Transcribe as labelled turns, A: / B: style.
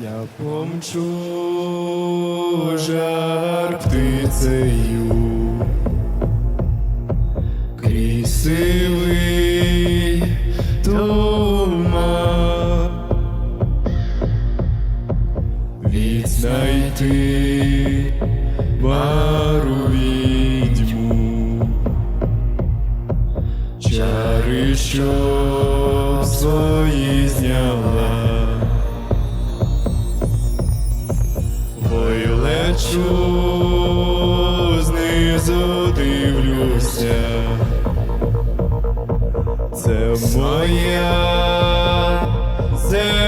A: Я помчу жар птицею. Крізь сивий туман. Відзнайти бару відьму, чари, що свої зняла. Лечу знизу дивлюся, це моя земля.